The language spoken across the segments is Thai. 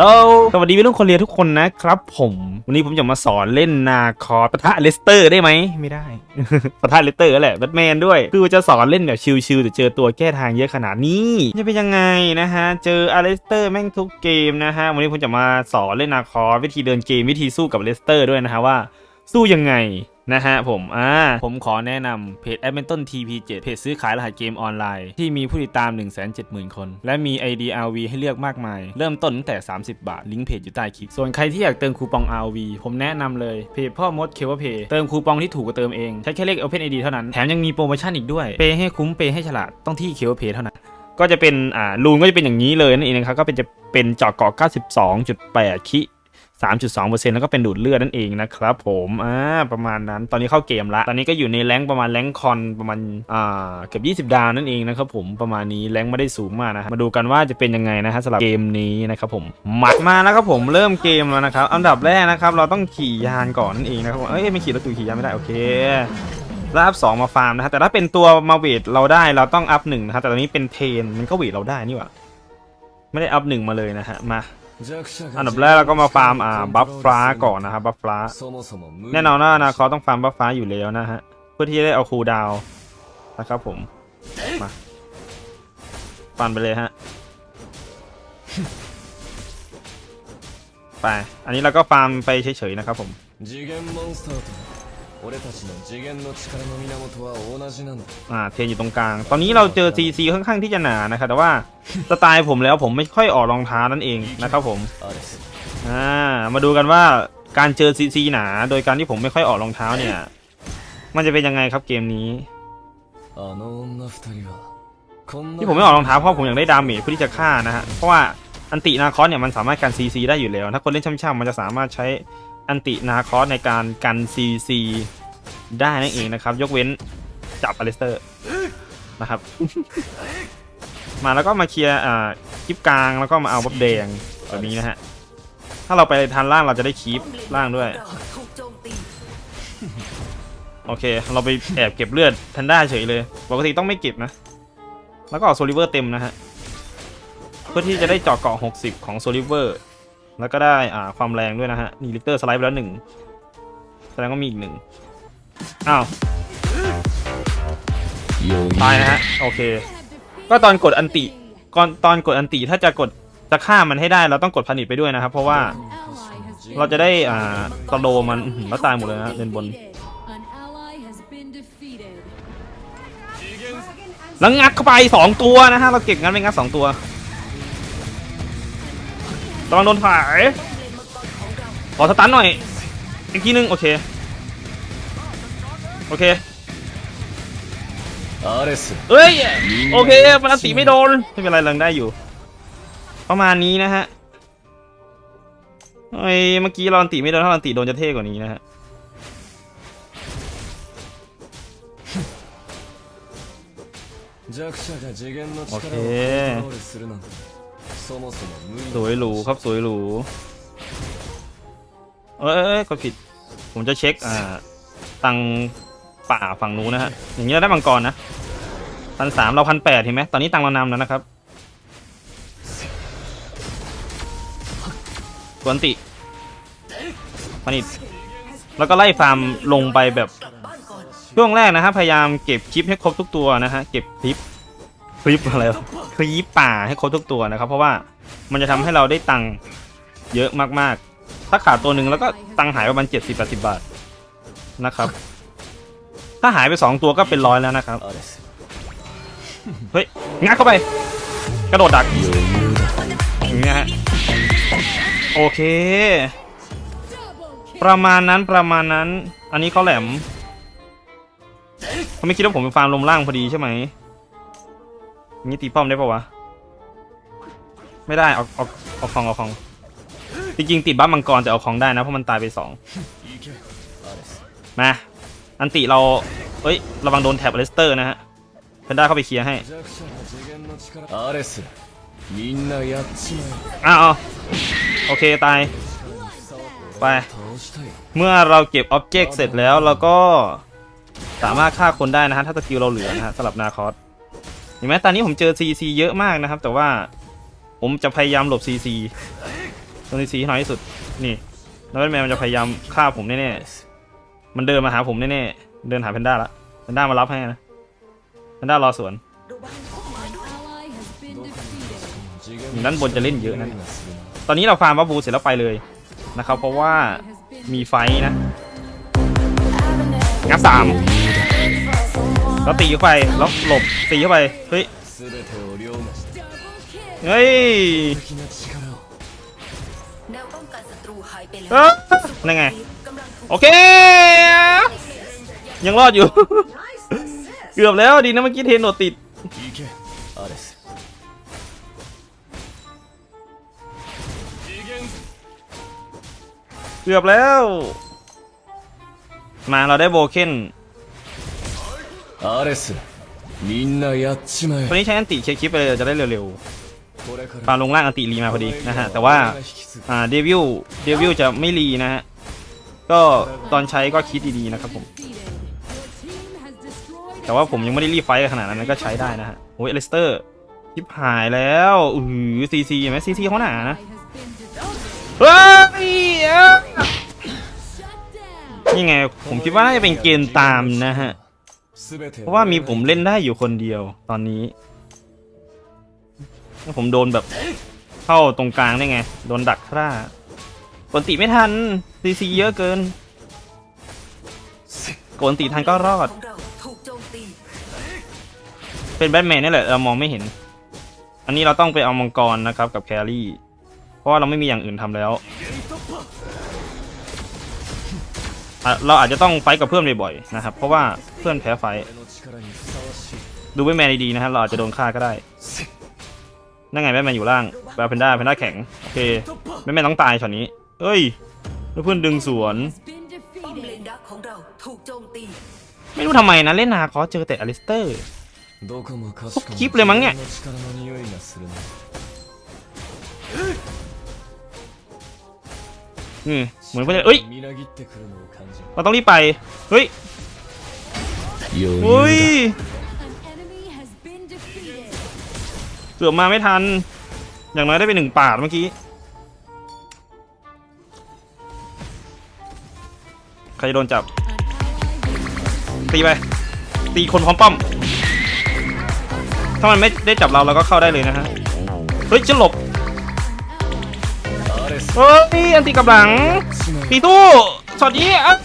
ลสวัสดีพี่ลุงคนเรียนทุกคนนะครับผม วันนี้ผมจะมาสอนเล่นนาคอร์ปะทะเลสเตอร์ได้ไหม ไม่ได้ ปะทะเลสเตอร์ก็แหละแบทแมนด้วย คือจะสอนเล่นแบบชิลๆแต่เจอตัวแก้ทางเยอะขนาดนี้จะเป็นยังไงนะฮะ เจออเลสเตอร์แม่งทุกเกมนะฮะ วันนี้ผมจะมาสอนเล่นนาคอร์วิธีเดินเกมวิธีสู้กับเลสเตอร์ด้วยนะฮะว่า สู้ยังไง นะฮะผม อ่า ผมขอแนะนำเพจ a d m i n t o n TP7 เพจซื้อขายรหัสเกมออนไลน์ ที่มีผู้ติดตาม 170,000 คน และมี ID RV ให้เลือกมากมาย เริ่มต้นตั้งแต่ 30 บาท ลิงก์เพจอยู่ใต้คลิป ส่วนใครที่อยากเติมคูปอง RV ผมแนะนำเลย เพจพ่อมดเคเวเพเติมคูปองที่ถูกกว่าเติมเอง ใช้แค่เลข Open ID เท่านั้น แถมยังมีโปรโมชั่นอีกด้วย เปย์ให้คุ้ม เปย์ให้ฉลาด ต้องที่เคเวเพเท่านั้นก็จะเป็นอ่ารูนก็จะเป็นอย่างนี้เลยนั่นเองนะครับก็เป็นจะเป็นจาะเกาะ92.8คิ 3.2%แล้วก็เป็นดูดเลือดนั่นเองนะครับผมอ่าประมาณนั้นตอนนี้เข้าเกมละตอนนี้ก็อยู่ในแรงประมาณแรงคอนประมาณอ่าเกือบ20 ดาวนั่นเองนะครับผมประมาณนี้แรงไม่ได้สูงมากนะมาดูกันว่าจะเป็นยังไงนะฮะสำหรับเกมนี้นะครับผมมัดมาแล้วครับผมเริ่มเกมแล้วนะครับอันดับแรกนะครับเราต้องขี่ยานก่อนนั่นเองนะครับผมเอ้ยไม่ขี่รถตูขี่ยานไม่ได้โอเคแล้วอัพสองมาฟาร์มนะฮะแต่ถ้าเป็นตัวมาเวทเราได้เราต้องอัพหนึ่งนะครับแต่ตอนนี้เป็นเทนมันก็เวทเราได้นี่หว่าไม่ได้อัพหนึ่งมาเลยนะฮะมา อันดับแรกเราก็มาฟาร์มอ่าบัฟฟ้าก่อนนะครับบัฟฟ้า แน่นอนว่าอนาคตต้องฟาร์มบัฟฟ้าอยู่แล้วนะฮะ เพื่อที่จะได้เอาคูดาวนะครับผม มาฟันไปเลยฮะ ไป อันนี้เราก็ฟาร์มไปเฉยๆนะครับผม 俺たちの次元の力の源は同じなんだ อ่า เทนอยู่ตรงกลาง ตอนนี้เราเจอ CC ค่อนข้างที่จะหนานะครับ แต่ว่าสไตล์ผมแล้วผมไม่ค่อยออกรองเท้านั่นเองนะครับผม アレス อ่า มาดูกันว่าการเจอ CC หนา โดยการที่ผมไม่ค่อยออกรองเท้าเนี่ย มันจะเป็นยังไงครับเกมนี้ あの女二人はこんな ที่ผมไม่ออกรองเท้าเพราะผมอยากได้ดาเมจเพื่อที่จะฆ่านะฮะ เพราะว่าอันตินาคอสเนี่ยมันสามารถกัน CC ได้อยู่แล้ว ถ้าคนเล่นช่ำๆมันจะสามารถใช้ อันตินาคอสในการกัน CC ได้นั่นเองนะครับ ยกเว้นจับอเลสเตอร์นะครับ มาแล้วก็มาเคลียร์อ่าคลิปกลางแล้วก็มาเอาบัฟแดงแบบนี้นะฮะ ถ้าเราไปทันล่างเราจะได้คีปล่างด้วยโจมตีโอเค เราไปแอบเก็บเลือดแพนด้าเฉยเลย ปกติต้องไม่เก็บนะ แล้วก็เอาโซลิเวอร์เต็มนะฮะ เพื่อที่จะได้เจาะเกาะ 60 ของโซลิเวอร์ แล้วก็ได้อ่าความแรงด้วยนะฮะนี่ลิกเตอร์สไลด์ไปแล้วหนึ่งแสดงว่ามีอีกหนึ่งอ้าวตายนะฮะโอเค ก็ตอนกดอันติก่อนตอนกดอันติถ้าจะกดจะฆ่ามันให้ได้เราต้องกดพันิตไปด้วยนะครับ เพราะว่าเราจะได้อ่าตะโลมันแล้วตายหมดเลยนะเลนบนแล้วงัดเข้าไปสองตัวนะฮะเราเก็บงัดไปงัดสองตัว ระวังโดนถ่าย ขอสตันหน่อย อีกทีนึง โอเค โอเค アレス เอ้ย โอเคมันอันติไม่โดน ไม่เป็นไรเลังได้อยู่ ประมาณนี้นะฮะเอ้ยเมื่อกี้เราอันติไม่โดนถ้าเราอันติโดนจะเท่กว่านี้นะฮะ 弱者が次元の力をコントロールするなんて そもそも無理 สวยหรูครับสวยหรูเอ้ยเอ้ยกดผิด ผมจะเช็ค อ่า ตังป่าฝั่งนู้นนะฮะ อย่างนี้เราได้มังกรนะพันสามเราพันแปดเห็นไหม ตอนนี้ตังเรานำแล้วนะครับกวนติพันิดแล้วก็ไล่ฟาร์มลงไปแบบ กลับบ้านก่อน ช่วงแรกนะครับพยายามเก็บคลิปให้ครบทุกตัวนะฮะเก็บคลิปคลิปอะไรวะ คลีปป่าให้ครบทุกตัวนะครับ เพราะว่ามันจะทำให้เราได้ตังค์เยอะมากๆ ถ้าขาดตัวหนึ่งแล้วก็ตังค์หายประมาณเจ็ดสิบแปดสิบบาทนะครับ ถ้าหายไปสองตัวก็เป็นร้อยแล้วนะครับ เฮ้ยงัดเข้าไป กระโดดดักอย่างเงี้ยฮะโอเค ประมาณนั้นประมาณนั้น อันนี้เขาแหลมเขาไม่คิดว่าผมเป็นฟาร์มลมล่างพอดีใช่ไหม นี่ตีป้อมได้ปะวะ ไม่ได้เอาเอาเอาของเอาของ จริงๆติดบ้ามังกรแต่เอาของได้นะ เพราะมันตายไปสองมาอันติเราเอ้ย ระวังโดนแท็บอเลสเตอร์นะฮะเพนด้าเข้าไปเคลียร์ให้อ้าวโอเค ตาย ไป เมื่อเราเก็บอ็อบเจกต์เสร็จแล้วเราก็สามารถฆ่าคนได้นะฮะ ถ้าสกิลเราเหลือนะฮะสำหรับนาคอส เห็นไหมตอนนี้ผมเจอซีซีเยอะมากนะครับ แต่ว่าผมจะพยายามหลบ CC ตรงซีน้อยที่สุด นี่แล้วแมนมันจะพยายามฆ่าผมแน่ๆ มันเดินมาหาผมแน่ๆ เดินหาแพนด้าละ แพนด้ามารับให้นะ แพนด้ารอสวนด้านบนจะเล่นเยอะนะ ตอนนี้เราฟาร์มวัฟบูเสร็จแล้วไปเลยนะครับ เพราะว่ามีไฟนะ งับสาม เราตีเข้าไปล็อกหลบตีเข้าไปเฮ้ยเฮ้ยเออนั่นไงโอเค ยังรอดอยู่ เกือบแล้วดีนะเมื่อกี้เทนโดดติดเกือบแล้ว มาเราได้โบเคน アレスみんなやっちまえ ตอนนี้ใช้อันติเคลียร์คลิปไปเลยจะได้เร็ว これか ๆปา ら ลงล่างอันติรีมาพอดีนะฮะ แต่ว่า 俺が引き継ぐ อ่าเดวิลเดวิลจะไม่รีนะฮะ ก็ตอนใช้ก็คิดดีๆนะครับผม Defeated. Your team has destroyed แต่ว่าผมยังไม่ได้รีบไฟท์ขนาดนั้นก็ใช้ได้นะฮะโอ้ยเลสเตอร์ชิบหายแล้วอือซีซีเห็นไหมซีซีเขาหนานะ ally has been defeated. เฮ้ยเอ้ย Shut down. นี่ไง ผมคิดว่าน่าจะเป็นเกมตามนะฮะ 全て เพราะว่ามีผมเล่นได้อยู่คนเดียวตอนนี้ผมโดนแบบเข้าตรงกลางได้ไง โดนดักฆ่าปกติไม่ทันซีซีเยอะเกินกนตีทันก็รอด เป็นแบทแมนนี่แหละเรามองไม่เห็น อันนี้เราต้องไปเอามังกรนะครับกับแครี่ เพราะว่าเราไม่มีอย่างอื่นทำแล้ว เราอาจจะต้องไฟท์กับเพื่อนบ่อยๆนะครับ เพราะว่า เพื่อนแพ้ไฟท์ 俺の力にふさわしい ดูแบทแมนดีๆนะครับเราอาจจะโดนฆ่าก็ได้ นั่นไงแบทแมนอยู่ล่างแบทเพนด้าเพนด้าแข็ง โอเคแบทแมนต้องตายช็อตนี้ เอ้ยแล้วเพื่อนดึงสวน Has been ป้อมเลน defeated. ดักของเราถูกโจมตี ไม่รู้ทำไมนะเล่นนาคอสเจอแต่อลิสเตอร์ どこもかしこもキープレマンね自分の力の匂いがするな อืมเหมือนว่าจะเอ้ย みなぎってくるのを感じ เราต้องรีบไป เฮ้ย อยู่เสือมาไม่ทัน อย่างน้อยได้ไปหนึ่งปาดเมื่อกี้ ใครจะโดนจับ ตีไป ตีคนพร้อมป้อม ถ้ามันไม่ได้จับเราเราก็เข้าได้เลยนะฮะ เฮ้ยจะหลบเฮ้ยอันตีกับหลังตีตู้ช็อตนี้อะ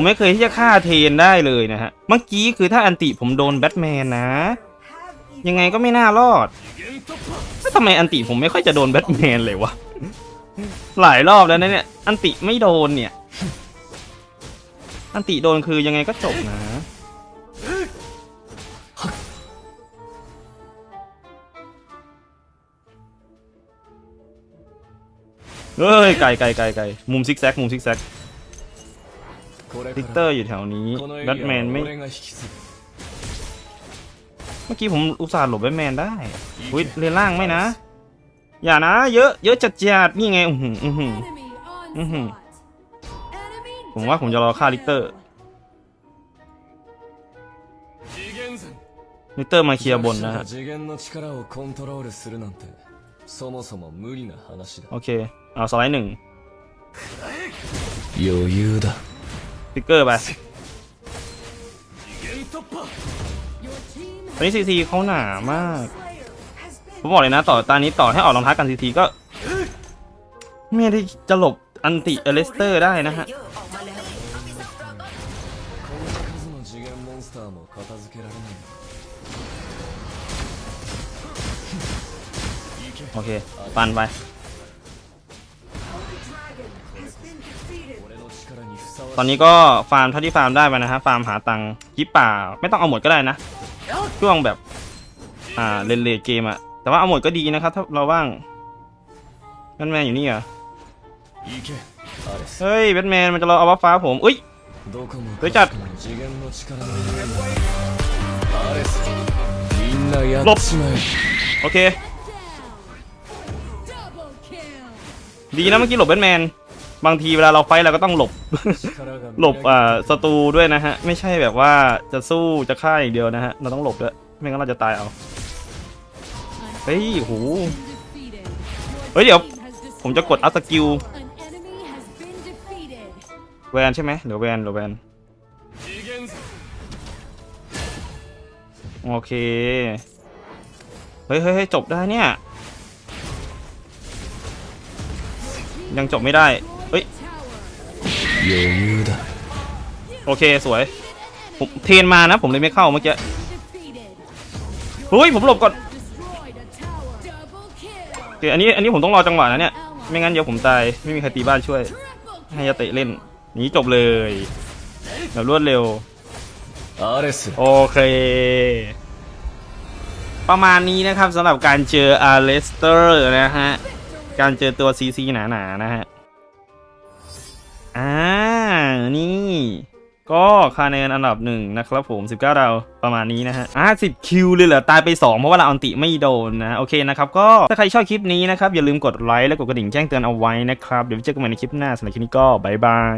ผมไม่เคยที่จะฆ่าเทนได้เลยนะฮะ เมื่อกี้คือถ้าอันติผมโดนแบทแมนนะ ยังไงก็ไม่น่ารอดแล้วทำไมอันติผมไม่ค่อยจะโดนแบทแมนเลยวะ หลายรอบแล้วนะเนี่ย อันติไม่โดนเนี่ย อันติโดนคือยังไงก็จบนะเฮ้ยไกลไกลไกลไกลมุมซิกแซกมุมซิกแซก ลิก か เตอ ら ร์อยู่แถวนี้ このエ แบท リ แม ア น は ไม่ 俺が引き継ぐ เมื่อกี้ผมอุตส่าห์หลบแบทแมนได้อุ้ยเลนล่างไม่นะ อย่านะ เยอะเยอะจัดจัดๆนี่ไงอื้อหืออื้อหือ enemy Mhm. onslaught. Enemy ผมว่าผมจะรอฆ่าลิกเตอร์ 次元山 ลิกเตอร์มาเคลียร์บนนะฮะ 次元の力をコントロールするなんてそもそも無理な話だ โอเค เอาสไลด์หนึ่ง 余裕だ ติ๊กเกอร์ไปตอนนี้ซีซีเขาหนามาก ผมบอกเลยนะ ต่อตอนนี้ต่อให้ออกรองท้ากันซีซีก็ไม่ได้จะหลบอันติเอเลสเตอร์ได้นะฮะโอเคปันไป ตอนนี้ก็ฟาร์มเท่าที่ฟาร์มได้ไปนะฮะฟาร์มหาตังค์ยิปป่าไม่ต้องเอาหมดก็ได้นะช่วงแบบ อ่าเลนเลเกมอะแต่ว่าเอาหมดก็ดีนะครับ ถ้าเราว่างแบทแมนอยู่นี่เหรอเฮ้ยแบทแมนมันจะรอเอาวัฟฟ้าผมอุ้ยเฮ้ยจัดหลบโอเค ดีนะเมื่อกี้หลบแบทแมน บางทีเวลาเราไฟเราก็ต้องหลบ หลบอ่าศัตรูด้วยนะฮะ ไม่ใช่แบบว่าจะสู้จะฆ่าอย่างเดียวนะฮะ เราต้องหลบด้วย ไม่งั้นเราจะตายเอา เฮ้ยโห เฮ้ยเดี๋ยว ผมจะกดอัพสกิลแวนใช่ไหมหรือแวนหรือแวน โอเค เฮ้ยเฮ้ยจบได้เนี่ย ยังจบไม่ได้ เฮ้ยโอเคสวยผมเทนมานะ ผมเลยไม่เข้าเมื่อกี้เฮ้ยผมหลบก่อนเดี๋ยวอันนี้อันนี้ผมต้องรอจังหวะนะเนี่ยไม่งั้นเดี๋ยวผมตายไม่มีใครตีบ้านช่วย ให้ยาเตะเล่นนี้จบเลยแบบรวดเร็วโอเคประมาณนี้นะครับสำหรับการเจออาร์เลสเตอร์นะฮะ การเจอตัวซีซีหนาๆนะฮะ อ่า นี่ ก็คะแนนอันดับหนึ่งนะครับผม 19 ดาวประมาณนี้นะฮะ อ่า10 คิวเลยเหรอ ตายไป 2 เพราะว่าเราอันติไม่โดนนะ โอเคนะครับ ก็ถ้าใครชอบคลิปนี้นะครับ อย่าลืมกดไลค์และกดกระดิ่งแจ้งเตือนเอาไว้นะครับ เดี๋ยวเจอกันใหม่ในคลิปหน้าสำหรับคลิปนี้ก็บายบาย